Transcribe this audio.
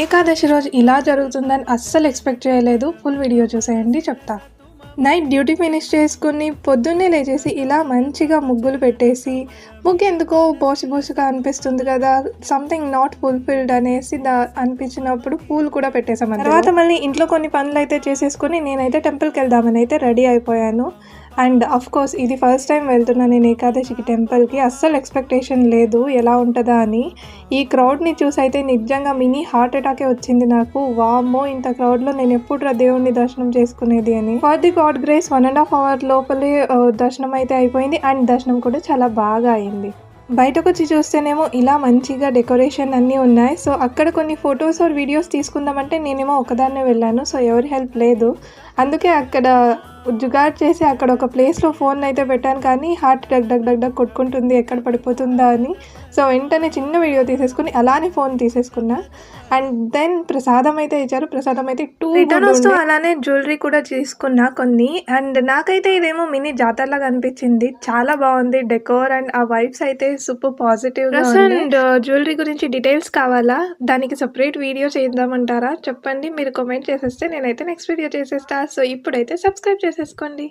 ఏకాదశి రోజు ఇలా జరుగుతుందని అస్సలు ఎక్స్పెక్ట్ చేయలేదు. ఫుల్ వీడియో చూసేయండి చెప్తా. నైట్ డ్యూటీ ఫినిష్ చేసుకుని పొద్దున్నే లేచేసి ఇలా మంచిగా ముగ్గులు పెట్టేసి ముగ్గు ఎందుకో బోసి బోసిగా అనిపిస్తుంది కదా సంథింగ్ నాట్ ఫుల్ఫిల్డ్ అనేసి దా అనిపించినప్పుడు పూలు కూడా పెట్టేసాం తర్వాత మళ్ళీ ఇంట్లో కొన్ని పనులు అయితే చేసేసుకొని నేనైతే టెంపుల్కి వెళ్దామని అయితే రెడీ అయిపోయాను. అండ్ అఫ్ కోర్స్ ఇది ఫస్ట్ టైం వెళ్తున్నా నేను ఏకాదశికి టెంపుల్కి అస్సలు ఎక్స్పెక్టేషన్ లేదు ఎలా ఉంటుందా అని. ఈ క్రౌడ్ని చూసి అయితే నిజంగా మినీ హార్ట్ అటాకే వచ్చింది నాకు. వామ్మో ఇంత క్రౌడ్లో నేను ఎప్పుడు రా దేవుణ్ణి దర్శనం చేసుకునేది అని. For the God grace one and half hour లోపలే దర్శనం అయితే అయిపోయింది అండ్ దర్శనం కూడా చాలా బాగా అయింది. బయటకు వచ్చి చూస్తేనేమో ఇలా మంచిగా డెకరేషన్ అన్నీ ఉన్నాయి. సో అక్కడ కొన్ని ఫొటోస్ ఆర్ వీడియోస్ తీసుకుందామంటే నేనేమో ఒకదాన్నే వెళ్ళాను. సో ఎవరి హెల్ప్ లేదు. అందుకే అక్కడ జుగాడ్ చేసి అక్కడ ఒక ప్లేస్లో ఫోన్ అయితే పెట్టాను కానీ హార్ట్ డగ్ డగ్ డగ్ డగ్ కొట్టుకుంటుంది. ఎక్కడ పడిపోతుందా అని సో వెంటనే చిన్న వీడియో తీసేసుకుని అలానే ఫోన్ తీసేసుకున్నా. అండ్ దెన్ ప్రసాదం అయితే ఇచ్చారు. ప్రసాదం అయితే టూ రిటర్న్ వస్తూ అలానే జ్యువెలరీ కూడా తీసుకున్నా కొన్ని. అండ్ నాకైతే ఇదేమో మినీ జాతరలాగా అనిపించింది. చాలా బాగుంది. డెకోర్ అండ్ ఆ వైబ్స్ అయితే సూపర్ పాజిటివ్ అండ్ జ్యువెలరీ గురించి డీటెయిల్స్ కావాలా? దానికి సపరేట్ వీడియో చేద్దామంటారా? చెప్పండి. మీరు కామెంట్ చేసేస్తే నేనైతే నెక్స్ట్ వీడియో చేసేస్తా. సో ఇప్పుడైతే సబ్స్క్రైబ్ చేసేసుకోండి.